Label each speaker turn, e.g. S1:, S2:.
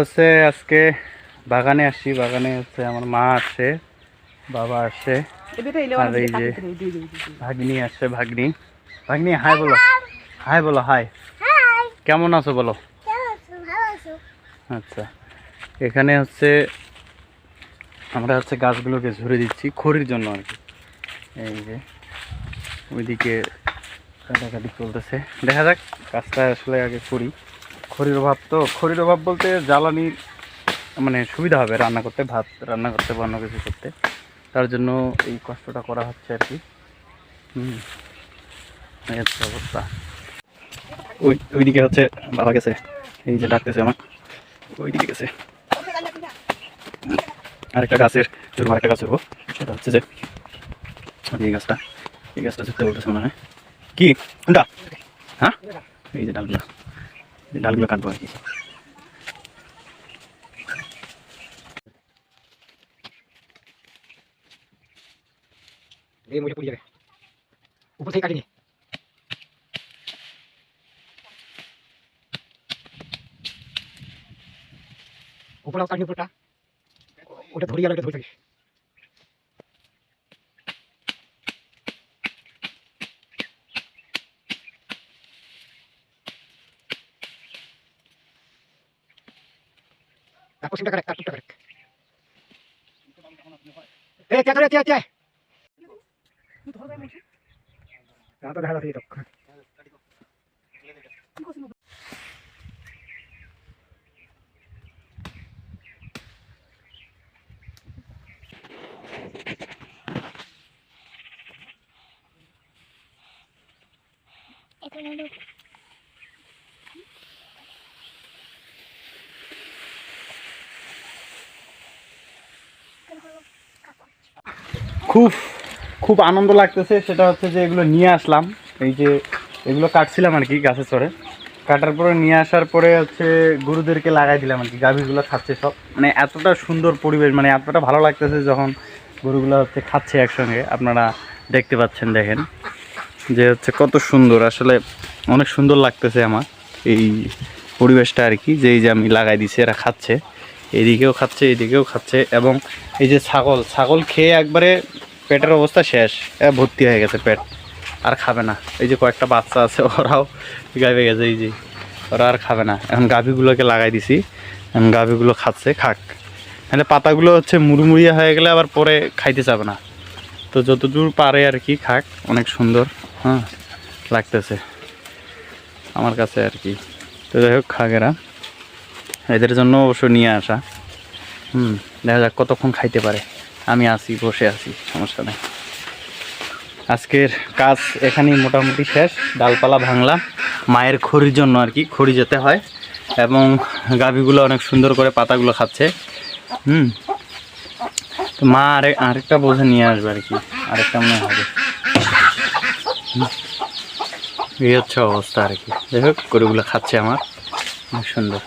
S1: হচ্ছে আজকে বাগানে আসছি বাগানে হচ্ছে আমার মা আসছে বাবা আসছে আর এই যে ভাগ্নি আসছে ভাগ্নি। ভাগ্নি হাই বলো হাই বলো হাই। কেমন আছো বলো? আচ্ছা এখানে হচ্ছে আমরা হচ্ছে গাছগুলোকে ঝরে দিচ্ছি খড়ির জন্য আর কি। এই যে ওইদিকে কাটাকাটি চলতেছে। দেখা যাক কাজটা আসলে আগে করি। খড়ির অভাব তো, খড়ির অভাব বলতে জ্বালানির মানে সুবিধা হবে রান্না করতে, ভাত রান্না করতে বা অন্য কিছু করতে। তার জন্য এই কষ্টটা করা হচ্ছে আর কি। হুম। অবস্থা? ওই, ওইদিকে হচ্ছে বাবা গেছে, এই যে ডাকতেছে আমার, ওইদিকে গেছে। আরেকটা গাছের চুরবো আরেকটা গাছ সেটা হচ্ছে যে এই গাছটা এই গাছটা চুরতে বলতেছে মনে হয়। কি? হ্যাঁ? এই যে ডালগুলো। এই ডালগুলো কাটবো আর কি
S2: এই মুড়ে পড়ে যাবে উপর থেকে কাটিনি উপরে কাটিনি উপরটা ওটা ধরি আর ওটা ধরে থাকিস সিমটা কারেক্ট তারপরটা কারেক্ট এই কে ধরে কে কে? যাচ্ছে তো
S1: খুব খুব আনন্দ লাগতেছে। সেটা হচ্ছে যে এগুলো নিয়ে আসলাম। এই যে এগুলো কাটছিলাম আর কি গাছে চড়ে কাটার পরে নিয়ে আসার পরে হচ্ছে গরুদেরকে লাগাই দিলাম আর কি। গাভীগুলো খাচ্ছে সব। মানে এতটা সুন্দর পরিবেশ মানে এতটা ভালো লাগতেছে যখন গরুগুলো হচ্ছে খাচ্ছে একসঙ্গে। আপনারা দেখতে পাচ্ছেন, দেখেন। যে হচ্ছে কত সুন্দর। আসলে অনেক সুন্দর লাগতেছে আমার এই পরিবেশটা আর কি। যে এই যে আমি লাগাই দিছি, এরা খাচ্ছে। এদিকেও খাচ্ছে এদিকেও খাচ্ছে এবং এই যে ছাগল ছাগল খেয়ে একবারে পেটের অবস্থা শেষ। ভর্তি হয়ে গেছে পেট। আর খাবে না। এই যে কয়েকটা বাচ্চা আছে, ওরাও গাবে গেছে, এই যে। ওরা আর খাবে না। এখন গাভীগুলোকে লাগাই দিছি। এখন গাভীগুলো খাচ্ছে, খাক। তাহলে পাতাগুলো হচ্ছে মুড়মুড়িয়া হয়ে গেলে আবার পরে খাইতে চাবে না। তো যতদূর পারে আর কি খাক, অনেক সুন্দর হ্যাঁ লাগতেছে। আমার কাছে আর কি। তো যাই হোক, খাক এরা। এদের জন্য অবশ্য নিয়ে আসা। হুম, দেখা যাক কতক্ষণ খাইতে পারে। আমি আসি বসে আছি, সমস্যা নেই। আজকের কাজ এখানেই মোটামুটি শেষ। ডালপালা ভাঙলাম। মায়ের খড়ির জন্য আর কি, খড়ি যেতে হয়। এবং গাভীগুলো অনেক সুন্দর করে পাতাগুলো খাচ্ছে। হুম, তো মা আরেক আরেকটা বোঝে নিয়ে আসবে আর কি, আরেকটা মনে হবে। এই হচ্ছে অবস্থা আর কি। যাই হোক, গরুগুলো খাচ্ছে আমার। অনেক সুন্দর।